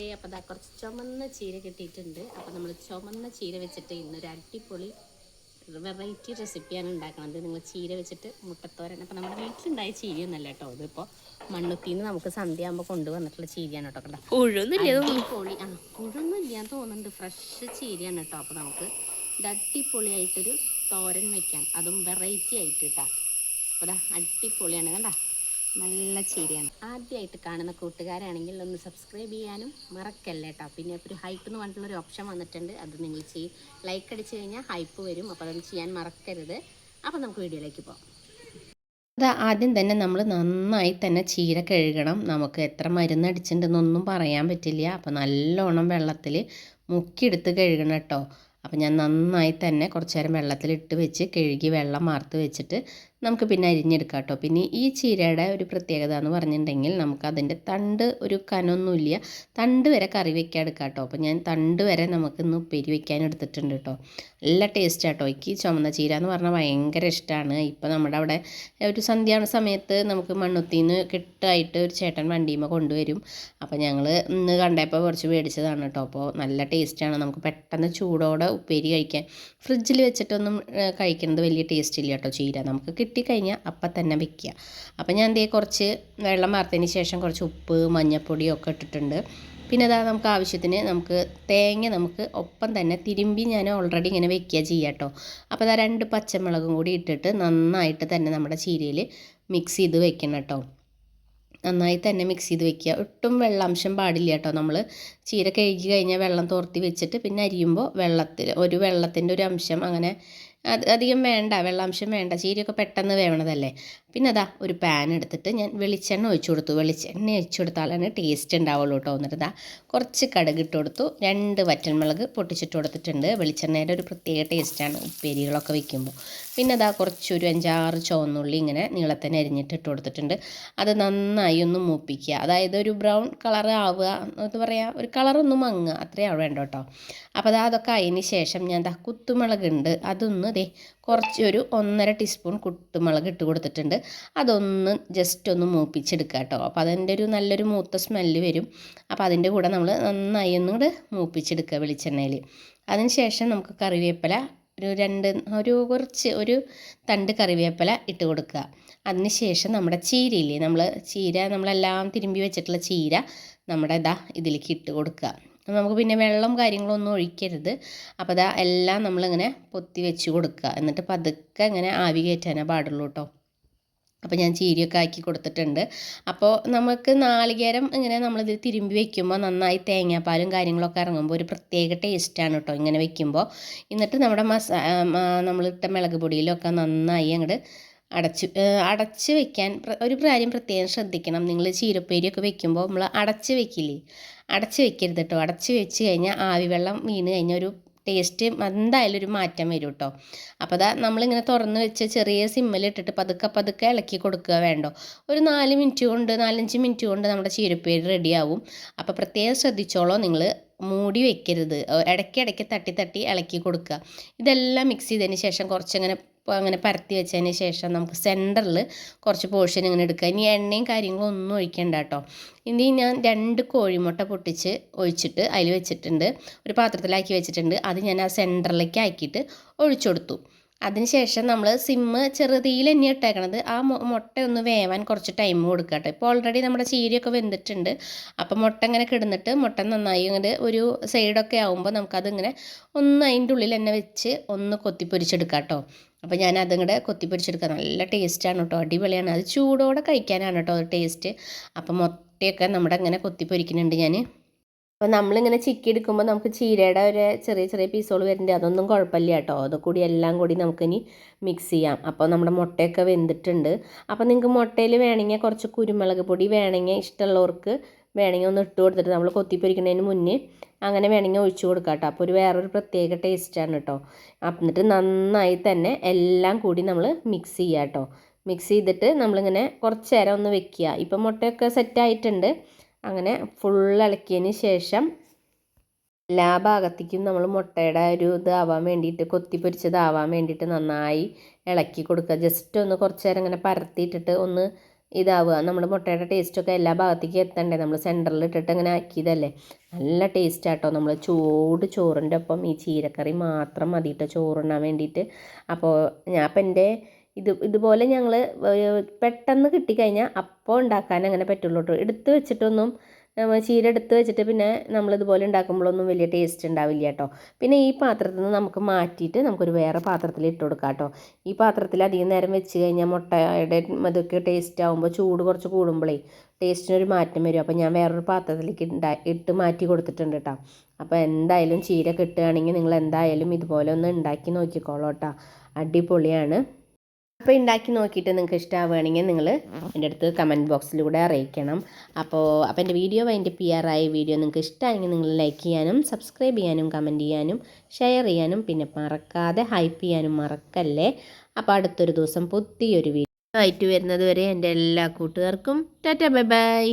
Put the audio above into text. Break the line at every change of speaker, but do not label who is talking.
കൂട്ടുകാരെ അപ്പോൾ അതാ കുറച്ച് ചുമന്ന ചീര കിട്ടിയിട്ടുണ്ട്. അപ്പോൾ നമ്മൾ ചുമന്ന ചീര വെച്ചിട്ട് ഇന്നൊരു അടിപൊളി വെറൈറ്റി റെസിപ്പിയാണ് ഉണ്ടാക്കുന്നത് നിങ്ങൾ ചീര വെച്ചിട്ട് മുട്ടത്തോരൻ അപ്പോൾ നമ്മുടെ വീട്ടിലുണ്ടായ ചീരയൊന്നല്ല കേട്ടോ ഇതിപ്പോൾ മണ്ണുത്തിന്ന് നമുക്ക് സന്ധ്യ ആകുമ്പോൾ കൊണ്ടുവന്നിട്ടുള്ള ചീരയാണ് കേട്ടോ കണ്ടോ?
കുഴൊന്നുമില്ല
അടിപൊളി. ആ പുഴൊന്നും ഇല്ലാന്ന് തോന്നുന്നുണ്ട്. ഫ്രഷ് ചീരയാണ് കേട്ടോ. അപ്പോൾ നമുക്ക് ഇത് അടിപൊളിയായിട്ടൊരു തോരൻ വെക്കാം. അതും വെറൈറ്റി ആയിട്ട് കേട്ടോ. അപ്പോൾ അടിപൊളിയാണ് കണ്ട? നല്ല ചീരയാണ്. ആദ്യമായിട്ട് കാണുന്ന കൂട്ടുകാരാണെങ്കിൽ ഒന്ന് സബ്സ്ക്രൈബ് ചെയ്യാനും മറക്കല്ല കേട്ടോ പിന്നെ ഒരു ഹൈപ്പ് എന്ന് പറഞ്ഞിട്ടുള്ളൊരു ഓപ്ഷൻ വന്നിട്ടുണ്ട്. അത് നിങ്ങൾ ചെയ്യും ലൈക്ക് അടിച്ചു കഴിഞ്ഞാൽ ഹൈപ്പ് വരും. അപ്പോൾ അത് ചെയ്യാൻ മറക്കരുത്. അപ്പോൾ നമുക്ക് വീഡിയോയിലേക്ക് പോകാം
അത് ആദ്യം തന്നെ നമ്മൾ നന്നായി തന്നെ ചീര കഴുകണം. നമുക്ക് എത്ര മരുന്ന് അടിച്ചിട്ടുണ്ടെന്നൊന്നും പറയാൻ പറ്റില്ല. അപ്പോൾ നല്ലോണം വെള്ളത്തിൽ മുക്കിയെടുത്ത് കഴുകണം കേട്ടോ. അപ്പോൾ ഞാൻ നന്നായി തന്നെ കുറച്ച് നേരം വെള്ളത്തിലിട്ട് വെച്ച് കഴുകി വെള്ളം മാർത്ത് വെച്ചിട്ട് നമുക്ക് പിന്നെ അരിഞ്ഞെടുക്കാം കേട്ടോ. പിന്നെ ഈ ചീരയുടെ ഒരു പ്രത്യേകത എന്ന് പറഞ്ഞിട്ടുണ്ടെങ്കിൽ നമുക്ക് അതിന്റെ തണ്ട് ഒരു കനൊന്നുമില്ല. തണ്ട് വരെ കറി വെക്കാൻ എടുക്കാം കേട്ടോ. അപ്പോൾ ഞാൻ തണ്ട് വരെ നമുക്കിന്ന് ഉപ്പേരി വെക്കാൻ എടുത്തിട്ടുണ്ട് കേട്ടോ. നല്ല ടേസ്റ്റ് കേട്ടോ. എനിക്ക് ചുമന്ന ചീര എന്ന് പറഞ്ഞാൽ ഭയങ്കര ഇഷ്ടമാണ്. ഇപ്പോൾ നമ്മുടെ അവിടെ ഒരു സന്ധ്യാണ സമയത്ത് നമുക്ക് മണ്ണുത്തിന്ന് കിട്ടായിട്ട് ഒരു ചേട്ടൻ വണ്ടിയുമ്പോൾ കൊണ്ടുവരും. അപ്പോൾ ഞങ്ങൾ ഇന്ന് കണ്ടപ്പോൾ കുറച്ച് മേടിച്ചതാണ് കേട്ടോ. അപ്പോൾ നല്ല ടേസ്റ്റാണ് നമുക്ക് പെട്ടെന്ന് ചൂടോടെ ഉപ്പേരി കഴിക്കാൻ. ഫ്രിഡ്ജിൽ വെച്ചിട്ടൊന്നും കഴിക്കുന്നത് വലിയ ടേസ്റ്റ് ഇല്ല കേട്ടോ ചീര. നമുക്ക് കിട്ടിക്കഴിഞ്ഞാൽ അപ്പം തന്നെ വെക്കുക. അപ്പം ഞാൻ ദേ കുറച്ച് വെള്ളം വാർത്തതിന് ശേഷം കുറച്ച് ഉപ്പ് മഞ്ഞൾപ്പൊടിയും ഒക്കെ ഇട്ടിട്ടുണ്ട്. പിന്നെ അതാ നമുക്ക് ആവശ്യത്തിന് നമുക്ക് തേങ്ങ നമുക്ക് ഒപ്പം തന്നെ തിരുമ്പി ഞാൻ ഓൾറെഡി ഇങ്ങനെ വെക്കുക ചെയ്യാം കേട്ടോ അപ്പോൾ അതാ രണ്ട് പച്ചമുളകും കൂടി ഇട്ടിട്ട് നന്നായിട്ട് തന്നെ നമ്മുടെ ചീരയിൽ മിക്സ് ചെയ്ത് വെക്കണം കേട്ടോ നന്നായി തന്നെ മിക്സ് ചെയ്ത് വെക്കുക. ഒട്ടും വെള്ളാംശം പാടില്ല കേട്ടോ നമ്മൾ ചീര കഴുകി കഴിഞ്ഞാൽ വെള്ളം തോർത്തി വെച്ചിട്ട് പിന്നെ അരിയുമ്പോൾ വെള്ളത്തിൽ ഒരു വെള്ളത്തിന്റെ ഒരു അംശം അങ്ങനെ അധികം വേണ്ട വെള്ളാംശം വേണ്ട ചീരയൊക്കെ പെട്ടെന്ന് വേവണതല്ലേ. പിന്നെ അതാ ഒരു പാൻ എടുത്തിട്ട് ഞാൻ വെളിച്ചെണ്ണ ഒഴിച്ചു കൊടുത്തു. വെളിച്ചെണ്ണ ഒഴിച്ചു കൊടുത്താലാണ് ടേസ്റ്റ് ഉണ്ടാവുള്ളൂ കേട്ടോ എന്നിട്ട് കുറച്ച് കടുക് ഇട്ട് കൊടുത്തു. രണ്ട് വറ്റൽമുളക് പൊട്ടിച്ചിട്ട് കൊടുത്തിട്ടുണ്ട്. വെളിച്ചെണ്ണയുടെ ഒരു പ്രത്യേക ടേസ്റ്റാണ് ഉപ്പേരികളൊക്കെ വെക്കുമ്പോൾ പിന്നെ അതാ കുറച്ചൊരു അഞ്ചാറ് ചുവന്നുള്ളി ഇങ്ങനെ നീളത്തന്നെ അരിഞ്ഞിട്ട് ഇട്ട് കൊടുത്തിട്ടുണ്ട്. അത് നന്നായി ഒന്ന് മൂപ്പിക്കുക. അതായത് ഒരു ബ്രൗൺ കളർ ആവുക എന്ന് പറയുക ഒരു കളറൊന്നും മങ്ങുക. അത്രയാണ് വേണ്ട കേട്ടോ. അപ്പോൾ അതാ അതൊക്കെ അതിന് ശേഷം ഞാൻ ദാ കുത്തുമുളക് ഉണ്ട് അതൊന്ന് ദേ കുറച്ച് ഒരു ഒന്നര ടീസ്പൂൺ കുട്ടുമുളക് ഇട്ട് കൊടുത്തിട്ടുണ്ട്. അതൊന്ന് ജസ്റ്റ് ഒന്ന് മൂപ്പിച്ചെടുക്കുക കേട്ടോ അപ്പോൾ അതിന്റെ ഒരു നല്ലൊരു മൂത്ത സ്മെല്ല് വരും. അപ്പോൾ അതിന്റെ കൂടെ നമ്മൾ നന്നായി ഒന്നും കൂടെ മൂപ്പിച്ചെടുക്കുക വെളിച്ചെണ്ണയിൽ അതിന് ശേഷം നമുക്ക് കറിവേപ്പില ഒരു രണ്ട് ഒരു കുറച്ച് ഒരു തണ്ട് കറിവേപ്പില ഇട്ട് കൊടുക്കുക അതിന് ശേഷം നമ്മുടെ ചീരയില്ലേ നമ്മൾ ചീര നമ്മളെല്ലാം തിരുമ്പി വെച്ചിട്ടുള്ള ചീര നമ്മുടെ ഇതാ ഇതിലേക്ക് ഇട്ട് കൊടുക്കുക നമുക്ക് പിന്നെ വെള്ളം കാര്യങ്ങളൊന്നും ഒഴിക്കരുത്. അപ്പോൾ അതാ എല്ലാം നമ്മളിങ്ങനെ പൊത്തി വെച്ച് കൊടുക്കുക എന്നിട്ട് പതുക്കെ ഇങ്ങനെ ആവി കയറ്റാനേ പാടുള്ളൂ കേട്ടോ അപ്പോൾ ഞാൻ ചീരിയൊക്കെ ആക്കി കൊടുത്തിട്ടുണ്ട്. അപ്പോൾ നമുക്ക് നാളികേരം ഇങ്ങനെ നമ്മളിത് തിരുമ്പി വെക്കുമ്പോൾ നന്നായി തേങ്ങാപ്പാലും കാര്യങ്ങളൊക്കെ ഇറങ്ങുമ്പോൾ ഒരു പ്രത്യേക ടേസ്റ്റാണ് കേട്ടോ ഇങ്ങനെ വെക്കുമ്പോൾ എന്നിട്ട് നമ്മുടെ മസാ നമ്മളിട്ട മുളക് പൊടിയിലൊക്കെ നന്നായി അങ്ങോട്ട് അടച്ച് അടച്ച് വെക്കാൻ ഒരു കാര്യം പ്രത്യേകം ശ്രദ്ധിക്കണം. നിങ്ങൾ ചീരപ്പേരിയൊക്കെ വെക്കുമ്പോൾ നമ്മൾ അടച്ച് വെക്കില്ലേ? അടച്ച് വെക്കരുത് കേട്ടോ അടച്ച് വെച്ച് കഴിഞ്ഞാൽ ആവി വെള്ളം വീണ് കഴിഞ്ഞാൽ ഒരു ടേസ്റ്റ് എന്തായാലും ഒരു മാറ്റം വരും കേട്ടോ അപ്പോൾ അതാ നമ്മളിങ്ങനെ തുറന്ന് വെച്ച് ചെറിയ സിമ്മിലിട്ടിട്ട് പതുക്കെ പതുക്കെ ഇളക്കി കൊടുക്കുക വേണ്ടോ? ഒരു നാല് മിനിറ്റ് കൊണ്ട് നാലഞ്ച് മിനിറ്റ് കൊണ്ട് നമ്മുടെ ചീരപ്പേര് റെഡിയാവും അപ്പോൾ പ്രത്യേകം ശ്രദ്ധിച്ചോളൂ നിങ്ങൾ മൂടി വെക്കരുത്. ഇടയ്ക്കിടയ്ക്ക് തട്ടി തട്ടി ഇളക്കി കൊടുക്കുക. ഇതെല്ലാം മിക്സ് ചെയ്തതിന് ശേഷം കുറച്ചങ്ങനെ അങ്ങനെ പരത്തി വെച്ചതിന് ശേഷം നമുക്ക് സെന്ററിൽ കുറച്ച് പോർഷൻ ഇങ്ങനെ എടുക്കുക. ഇനി എണ്ണയും കാര്യങ്ങളും ഒന്നും ഒഴിക്കണ്ട കേട്ടോ. ഇനി ഞാൻ രണ്ട് കോഴിമുട്ട പൊട്ടിച്ച് ഒഴിച്ചിട്ട് അതിൽ വെച്ചിട്ടുണ്ട്. ഒരു പാത്രത്തിലാക്കി വെച്ചിട്ടുണ്ട്. അത് ഞാൻ ആ സെന്ററിലേക്ക് ആക്കിയിട്ട് ഒഴിച്ചു കൊടുത്തു. അതിനുശേഷം നമ്മൾ സിമ്മ് ചെറുതീയിൽ തന്നെ ഇട്ടേക്കണത്. ആ മുട്ട ഒന്ന് വേവാൻ കുറച്ച് ടൈം കൊടുക്കുക കേട്ടോ. ഇപ്പോൾ ഓൾറെഡി നമ്മുടെ ചീരയൊക്കെ വെന്തിട്ടുണ്ട്. അപ്പോൾ മുട്ട ഇങ്ങനെ കിടന്നിട്ട് മുട്ട നന്നായി ഇങ്ങനെ ഒരു സൈഡൊക്കെ ആകുമ്പോൾ നമുക്കതിങ്ങനെ ഒന്ന് അതിന്റെ ഉള്ളിൽ തന്നെ വെച്ച് ഒന്ന് കൊത്തിപ്പൊരിച്ചെടുക്കാം കേട്ടോ. അപ്പോൾ ഞാൻ അതിങ്ങടെ കൊത്തിപ്പൊരിച്ചെടുക്കുക നല്ല ടേസ്റ്റാണ് കേട്ടോ. അടിപൊളിയാണ്. അത് ചൂടോടെ കഴിക്കാനാണ് കേട്ടോ ടേസ്റ്റ് അപ്പോൾ മുട്ടയൊക്കെ നമ്മുടെ അങ്ങനെ കൊത്തിപ്പൊരിക്കുന്നുണ്ട് ഞാൻ അപ്പോൾ നമ്മളിങ്ങനെ ചിക്കി എടുക്കുമ്പോൾ നമുക്ക് ചീരയുടെ ഒരു ചെറിയ ചെറിയ പീസുകൾ വരുന്നുണ്ട്. അതൊന്നും കുഴപ്പമില്ല കേട്ടോ. അതുകൂടി എല്ലാം കൂടി നമുക്കിനി മിക്സ് ചെയ്യാം. അപ്പോൾ നമ്മുടെ മുട്ടയൊക്കെ വെന്തിട്ടുണ്ട്. അപ്പോൾ നിങ്ങൾക്ക് മുട്ടയിൽ വേണമെങ്കിൽ കുറച്ച് കുരുമുളക് പൊടി വേണമെങ്കിൽ ഇഷ്ടമുള്ളവർക്ക് വേണമെങ്കിൽ ഒന്ന് ഇട്ട് കൊടുത്തിട്ട് നമ്മൾ കൊത്തിപ്പൊരിക്കുന്നതിന് മുന്നേ അങ്ങനെ വേണമെങ്കിൽ ഒഴിച്ചു കൊടുക്കാം കേട്ടോ. അപ്പോൾ ഒരു വേറൊരു പ്രത്യേക ടേസ്റ്റാണ് കേട്ടോ. എന്നിട്ട് നന്നായി തന്നെ എല്ലാം കൂടി നമ്മൾ മിക്സ് ചെയ്യുക കേട്ടോ. മിക്സ് ചെയ്തിട്ട് നമ്മളിങ്ങനെ കുറച്ച് നേരം ഒന്ന് വെക്കുക. ഇപ്പം മുട്ടയൊക്കെ സെറ്റായിട്ടുണ്ട് അങ്ങനെ ഫുൾ ഇളക്കിയതിന് ശേഷം എല്ലാ ഭാഗത്തേക്കും നമ്മൾ മുട്ടയുടെ ഒരു ഇതാവാൻ വേണ്ടിയിട്ട് കൊത്തിപ്പൊരിച്ചതാവാൻ വേണ്ടിയിട്ട് നന്നായി ഇളക്കി കൊടുക്കുക. ജസ്റ്റ് ഒന്ന് കുറച്ച് നേരം ഇങ്ങനെ പരത്തിയിട്ടിട്ട് ഒന്ന് ഇതാവുക. നമ്മുടെ മുട്ടയുടെ ടേസ്റ്റൊക്കെ എല്ലാ ഭാഗത്തേക്കും എത്തണ്ടേ? നമ്മൾ സെന്ററിൽ ഇട്ടിട്ട് ഇങ്ങനെ ആക്കിയതല്ലേ? നല്ല ടേസ്റ്റ് ആട്ടോ നമ്മൾ. ചൂട് ചോറിന്റെ ഒപ്പം ഈ ചീരക്കറി മാത്രം മതിയിട്ട് ചോറുണ്ണാൻ വേണ്ടിയിട്ട്. അപ്പോൾ ഞാൻ അപ്പം എന്റെ ഇത് ഇതുപോലെ ഞങ്ങൾ പെട്ടെന്ന് കിട്ടിക്കഴിഞ്ഞാൽ അപ്പോൾ ഉണ്ടാക്കാൻ അങ്ങനെ പറ്റുള്ളൂ കേട്ടോ എടുത്ത് വെച്ചിട്ടൊന്നും ചീര എടുത്ത് വെച്ചിട്ട് പിന്നെ നമ്മൾ ഇതുപോലെ ഉണ്ടാക്കുമ്പോഴൊന്നും വലിയ ടേസ്റ്റ് ഉണ്ടാവില്ല കേട്ടോ പിന്നെ ഈ പാത്രത്തിൽ നിന്ന് നമുക്ക് മാറ്റിയിട്ട് നമുക്കൊരു വേറെ പാത്രത്തിൽ ഇട്ട് കൊടുക്കാം കേട്ടോ ഈ പാത്രത്തിൽ അധികം നേരം വെച്ച് കഴിഞ്ഞാൽ മുട്ടയുടെ അതൊക്കെ ടേസ്റ്റ് ആകുമ്പോൾ ചൂട് കുറച്ച് കൂടുമ്പോഴേ ടേസ്റ്റിനൊരു മാറ്റം വരും. അപ്പോൾ ഞാൻ വേറൊരു പാത്രത്തിലേക്ക് ഉണ്ടാ ഇട്ട് മാറ്റി കൊടുത്തിട്ടുണ്ട് കേട്ടോ അപ്പോൾ എന്തായാലും ചീര കിട്ടുകയാണെങ്കിൽ നിങ്ങൾ എന്തായാലും ഇതുപോലെ ഒന്ന് ഉണ്ടാക്കി നോക്കിക്കോളൂ കേട്ടോ അടിപൊളിയാണ്. അപ്പോൾ ഉണ്ടാക്കി നോക്കിയിട്ട് നിങ്ങൾക്ക് ഇഷ്ടമാവുകയാണെങ്കിൽ നിങ്ങൾ എന്റെ അടുത്ത് കമന്റ് ബോക്സിലൂടെ അറിയിക്കണം. അപ്പോൾ അപ്പോൾ എന്റെ വീഡിയോ അതിന്റെ പി ആർ ആയ വീഡിയോ നിങ്ങൾക്ക് ഇഷ്ടമായെങ്കിൽ നിങ്ങൾ ലൈക്ക് ചെയ്യാനും സബ്സ്ക്രൈബ് ചെയ്യാനും കമന്റ് ചെയ്യാനും ഷെയർ ചെയ്യാനും പിന്നെ മറക്കാതെ ഹൈപ്പ് ചെയ്യാനും മറക്കല്ലേ? അപ്പോൾ അടുത്തൊരു ദിവസം പുതിയൊരു വീഡിയോ ആയിട്ട് വരുന്നത് വരെ എന്റെ എല്ലാ കൂട്ടുകാർക്കും ടാറ്റ ബൈ ബൈ